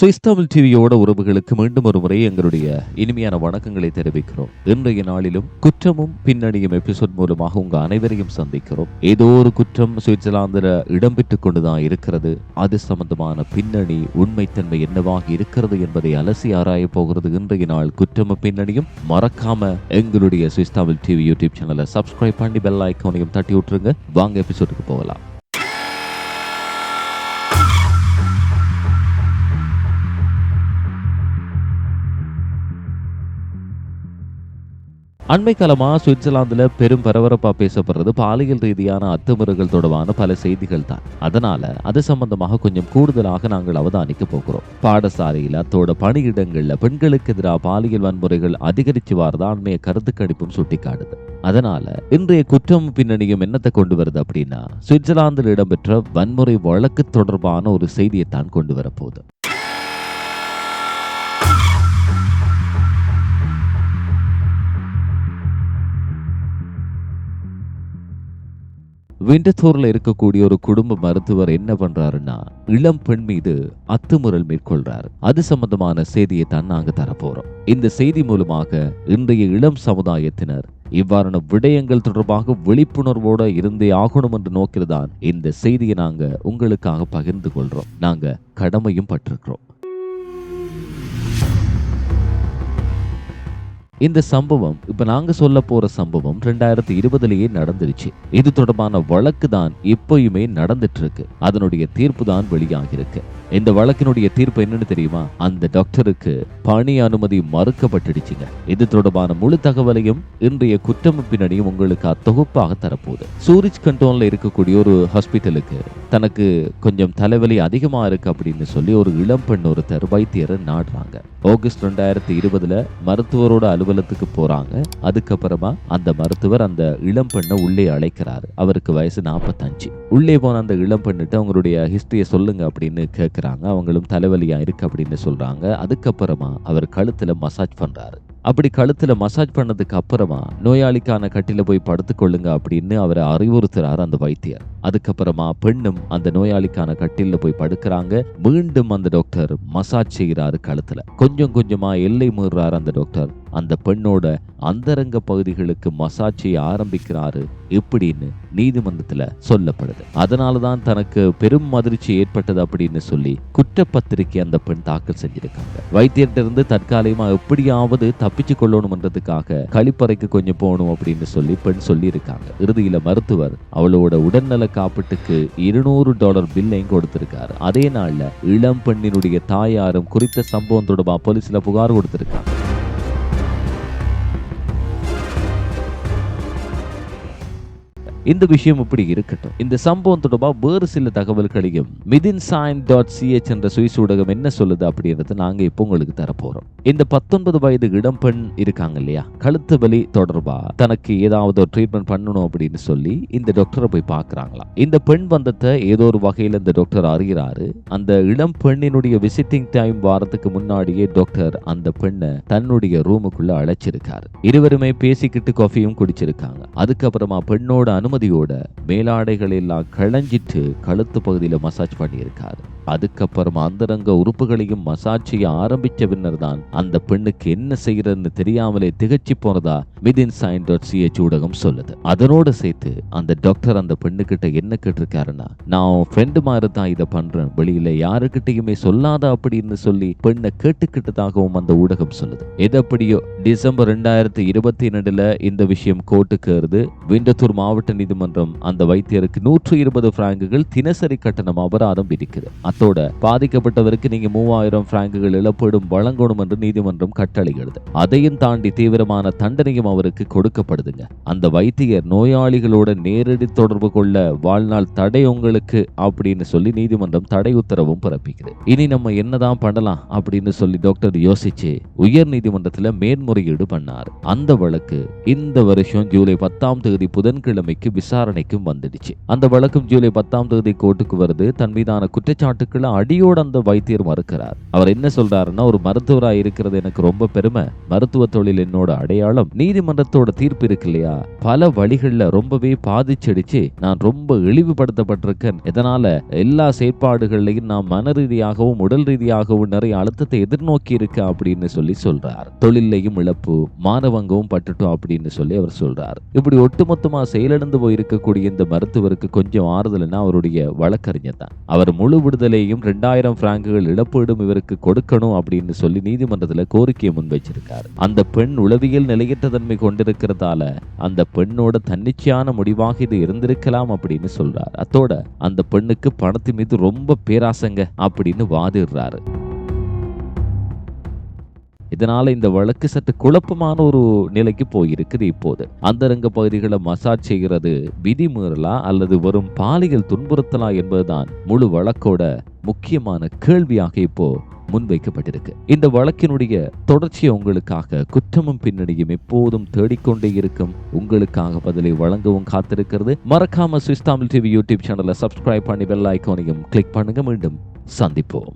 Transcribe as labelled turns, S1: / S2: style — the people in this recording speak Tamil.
S1: சுவிஸ் தமிழ் டிவியோட உறவுகளுக்கு மீண்டும் ஒரு முறை எங்களுடைய இனிமையான வணக்கங்களை தெரிவிக்கிறோம். இன்றைய நாளிலும் குற்றமும் பின்னணியும் எபிசோட் மூலமாக உங்க அனைவரையும் சந்திக்கிறோம். ஏதோ ஒரு குற்றம் சுவிட்சர்லாந்தில் இடம்பெற்றுக் கொண்டுதான் இருக்கிறது. அது சம்பந்தமான பின்னணி உண்மைத்தன்மை என்னவாக இருக்கிறது என்பதை அலசி ஆராய போகிறது இன்றைய நாள் குற்றமும் பின்னணியும். மறக்காம எங்களுடைய சுவிஸ் தமிழ் டிவி யூடியூப் சேனலை சப்ஸ்கிரைப் பண்ணி பெல் ஐக்கோனையும் தட்டி விட்டுருங்க. வாங்க எபிசோடுக்கு போகலாம். அண்மை காலமாக சுவிட்சர்லாந்தில் பெரும் பரபரப்பாக பேசப்படுறது பாலியல் ரீதியான அத்துமுறைகள் தொடர்பான பல செய்திகள் தான் அதனால அது சம்பந்தமாக கொஞ்சம் கூடுதலாக நாங்கள் அவதானிக்க போகிறோம். பாடசாலையில் அத்தோட பணியிடங்களில் பெண்களுக்கு எதிராக பாலியல் வன்முறைகள் அதிகரித்து வரதா அண்மைய கருத்து கணிப்பும் சுட்டிக்காட்டுது. அதனால இன்றைய குற்றம் பின்னணியும் என்னத்தை கொண்டு வருது அப்படின்னா சுவிட்சர்லாந்தில் இடம்பெற்ற வன்முறை வழக்கு தொடர்பான ஒரு செய்தியை தான் கொண்டு வரப்போகுது விண்டத்தூர்ல இருக்கக்கூடிய ஒரு குடும்ப மருத்துவர் என்ன பண்றாருன்னா இளம் பெண் மீது அத்துமுறல் மேற்கொள்றாரு. அது சம்பந்தமான செய்தியை தான் நாங்க தரப்போறோம். இந்த செய்தி மூலமாக இன்றைய இளம் சமுதாயத்தினர் இவ்வாறான விடயங்கள் தொடர்பாக விழிப்புணர்வோட இருந்தே ஆகணும் என்று நோக்கில்தான் இந்த செய்தியை நாங்க உங்களுக்காக பகிர்ந்து கொள்றோம். நாங்க கடமையும் பட்டிருக்கிறோம். இந்த சம்பவம் இப்ப நாங்க சொல்ல போற சம்பவம் ரெண்டாயிரத்தி இருபதுலயே நடந்துருச்சு. இது தொடர்பான வழக்கு தான் இப்பயுமே நடந்துட்டு இருக்கு அதனுடைய தீர்ப்பு தான் வெளியாகிருக்கு இந்த வழக்கினுடைய தீர்ப்பு என்னன்னு தெரியுமா? அந்த டாக்டருக்கு பணி அனுமதி மறுக்கப்பட்டுடுச்சுங்க. இது தொடர்பான முழு தகவலையும் இன்றைய குற்றம் பின்னணியும் உங்களுக்கு அத்தொகுப்பாக தரப்போகுது. சூரிஜ் கண்டோன்ல இருக்கக்கூடிய ஒரு ஹாஸ்பிட்டலுக்கு தனக்கு கொஞ்சம் தலைவலி அதிகமா இருக்கு அப்படின்னு சொல்லி ஒரு இளம் பெண் ஒருத்தர் வைத்தியரை நாடுறாங்க. ஆகஸ்ட் ரெண்டாயிரத்தி இருபதுல மருத்துவரோட அலுவலகத்துக்கு போறாங்க. அதுக்கப்புறமா அந்த மருத்துவர் அந்த இளம் பெண்ணை உள்ளே அழைக்கிறாரு. அவருக்கு வயசு நாற்பத்தஞ்சு உள்ளே போன அந்த இளம் பெண்ணிட்ட அவங்களுடைய ஹிஸ்டரியை சொல்லுங்க அப்படின்னு கேட்குறாங்க அவங்களும் தலைவலியா இருக்கு அப்படின்னு சொல்றாங்க. அதுக்கப்புறமா அவர் கழுத்துல மசாஜ் பண்றாரு. அப்படி கழுத்துல மசாஜ் பண்ணதுக்கு அப்புறமா நோயாளிக்கான கட்டில போய் படுத்துக்கொள்ளுங்க அப்படின்னு அவரை அறிவுறுத்துறாரு அந்த வைத்தியர். அதுக்கப்புறமா பெண்ணும் அந்த நோயாளிக்கான கட்டில போய் படுக்கிறாங்க. மீண்டும் அந்த டாக்டர் மசாஜ் செய்கிறாரு கழுத்துல. கொஞ்சம் கொஞ்சமா எல்லை மீறுறாரு அந்த டாக்டர் அந்த பெண்ணோட அந்தரங்க பகுதிகளுக்கு மசாஜ் செய்ய ஆரம்பிக்கிறாரு இப்படின்னு நீதிமன்றத்துல சொல்லப்படுது. அதனாலதான் தனக்கு பெரும் அதிர்ச்சி ஏற்பட்டது அப்படின்னு சொல்லி குற்றப்பத்திரிக்கை அந்த பெண் தாக்கல் செஞ்சிருக்காங்க. வைத்தியர்கிட்ட இருந்து தற்காலிகமா எப்படியாவது தப்பிச்சு கொள்ளணும்ன்றதுக்காக கழிப்பறைக்கு கொஞ்சம் போகணும் அப்படின்னு சொல்லி பெண் சொல்லி இருக்காங்க இறுதியில மருத்துவர் அவளோட உடல்நல காப்பீட்டுக்கு இருநூறு டாலர் பில்லையும் கொடுத்திருக்காரு. அதே நாள்ல இளம் பெண்ணினுடைய தாயாரும் குறித்த சம்பவம் தொடர்பா போலீஸ்ல புகார் கொடுத்திருக்காங்க. இந்த விஷயம் இப்படி இருக்கட்டும். இந்த சம்பவம் தொடர்பா வேறு சில தகவல்களையும் மிதின் சைன் டாட் சிஹெச் என்ற சுவிஸ் ஊடகம் என்ன சொல்லுது அப்படின்றத நாங்க இப்போ உங்களுக்கு தரப்போறோம். இந்த பத்தொன்பது வயது இடம் பெண் இருக்காங்க இல்லையா? கழுத்து வலி தொடர்பா? தனக்கு ஏதாவது ஒரு ட்ரீட்மெண்ட் பண்ணணும் அப்படின்னு சொல்லி இந்த டாக்டரை போய் பாக்குறாங்களா இந்த பெண் வந்தத்தை ஏதோ ஒரு வகையில இந்த டாக்டர் அறிகிறாரு. அந்த இளம் பெண்ணினுடைய விசிட்டிங் டைம் வாரத்துக்கு முன்னாடியே டாக்டர் அந்த பெண்ணை தன்னுடைய ரூமுக்குள்ள அழைச்சிருக்காரு. இருவருமே பேசிக்கிட்டு காஃபியும் குடிச்சிருக்காங்க. அதுக்கப்புறமா பெண்ணோட அனுமதியோட மேலாடைகள் எல்லாம் களைஞ்சிட்டு கழுத்து பகுதியில மசாஜ் பண்ணியிருக்காரு. அதுக்கப்புறமா அந்தரங்க உறுப்புகளையும் மசாஜ் செய்ய ஆரம்பிச்ச பின்னர் தான் அந்த பெண்ணுக்கு என்ன செய்யறதுன்னு தெரியாமலே திகச்சு போனதா விதின் சைன் டாட் சிஹெச் ஊடகம் சொல்லுது. அதனோட சேர்த்து அந்த டாக்டர் அந்த பெண்ணுக்கிட்ட என்ன கேட்டிருக்காருன்னா நான் ஃப்ரெண்டு மாதிரி தான் இதை பண்றேன். வெளியில யாருக்கிட்டையுமே சொல்லாத அப்படின்னு சொல்லி பெண்ணை கேட்டுக்கிட்டதாகவும் அந்த ஊடகம் சொல்லுது. எதப்படியோ டிசம்பர் ரெண்டாயிரத்தி இருபத்தி ரெண்டுல இந்த விஷயம் கோர்ட்டுக்கு ஏறுது விண்டத்தூர் மாவட்ட நீதிமன்றம் அந்த வைத்தியருக்கு நூற்று இருபது பிராங்குகள் தினசரி கட்டணம் அபராதம் விதிக்குது. அத்தோட பாதிக்கப்பட்டவருக்கு நீங்க மூவாயிரம் பிராங்குகள் இழப்பீடும் வழங்கணும் என்று நீதிமன்றம் கட்டளையிடுது. அதையும் தாண்டி தீவிரமான தண்டனையும் அவருக்கு கொடுக்கப்படுதுங்க. அந்த வைத்தியர் நோயாளிகளோட நேரடி தொடர்பு கொள்ள வாழ்நாள் தடை உங்களுக்கு அப்படின்னு சொல்லி நீதிமன்றம் தடை உத்தரவும் பிறப்பிக்குது. இனி நம்ம என்னதான் பண்ணலாம் அப்படின்னு சொல்லி டாக்டர் யோசிச்சு உயர் நீதிமன்றத்துல மேன்முறையீடு பண்ணார். அந்த வழக்கு இந்த வருஷம் ஜூலை பத்தாம் தேதி புதன்கிழமைக்கு விசாரணைக்கும் வந்துடுச்சு. அந்த வழக்கும் ஜூலை பத்தாம் தேதி கோர்ட்டுக்கு வருது. தன் மீதான குற்றச்சாட்டு குற்றச்சாட்டுக்களை அடியோடு அந்த வைத்தியர் மறுக்கிறார். அவர் என்ன சொல்றாருன்னா ஒரு மருத்துவராக இருக்கிறது எனக்கு ரொம்ப பெருமை. மருத்துவ தொழில் என்னோட அடையாளம். நீதிமன்றத்தோட தீர்ப்பு இருக்கு இல்லையா? பல வழிகள்ல ரொம்பவே பாதிச்சடிச்சு நான் ரொம்ப இழிவுபடுத்தப்பட்டிருக்கேன். இதனால எல்லா செயற்பாடுகள்லையும் நான் மன ரீதியாகவும் உடல் ரீதியாகவும் நிறைய அழுத்தத்தை எதிர்நோக்கி இருக்கேன் அப்படின்னு சொல்லி சொல்றார். தொழிலையும் இழப்பு மானவங்கவும் பட்டுட்டோம் அப்படின்னு சொல்லி அவர் சொல்றார். இப்படி ஒட்டுமொத்தமா செயலிழந்து போயிருக்கக்கூடிய இந்த மருத்துவருக்கு கொஞ்சம் ஆறுதல்னா அவருடைய வழக்கறிஞர் தான். அவர் முழு விடுதலை விடுதலையும் ரெண்டாயிரம் பிராங்குகள் இழப்பீடும் இவருக்கு கொடுக்கணும் அப்படின்னு சொல்லி நீதிமன்றத்தில் கோரிக்கையை முன்வைச்சிருக்கார் அந்த பெண் உளவியல் நிலையற்ற தன்மை கொண்டிருக்கிறதால அந்த பெண்ணோட தன்னிச்சையான முடிவாக இது இருந்திருக்கலாம் அப்படின்னு சொல்றார். அத்தோட அந்த பெண்ணுக்கு பணத்து மீது ரொம்ப பேராசங்க அப்படின்னு வாதிடுறாரு. இதனால இந்த வழக்கு சற்று குழப்பமான ஒரு நிலைக்கு போயிருக்குது இப்போது. அந்தரங்க பகுதிகளை மசாஜ் செய்கிறது விதிமீறலா அல்லது வரும் பாலியல் துன்புறுத்தலா என்பதுதான் முழு வழக்கோட முக்கியமான கேள்வியாக இப்போ முன்வைக்கப்பட்டிருக்கு. இந்த வழக்கினுடைய தொடர்ச்சியை உங்களுக்காக குற்றமும் பின்னணியும் எப்போதும் தேடிக்கொண்டே இருக்கும். உங்களுக்காக பதிலை வழங்கவும் காத்திருக்கிறது. மறக்காம சுவிஸ் தமிழ் டிவி யூடியூப் சேனலை சப்ஸ்கிரைப் பண்ணி பெல் ஐக்கோனையும் கிளிக் பண்ணுங்க. மீண்டும் சந்திப்போம்.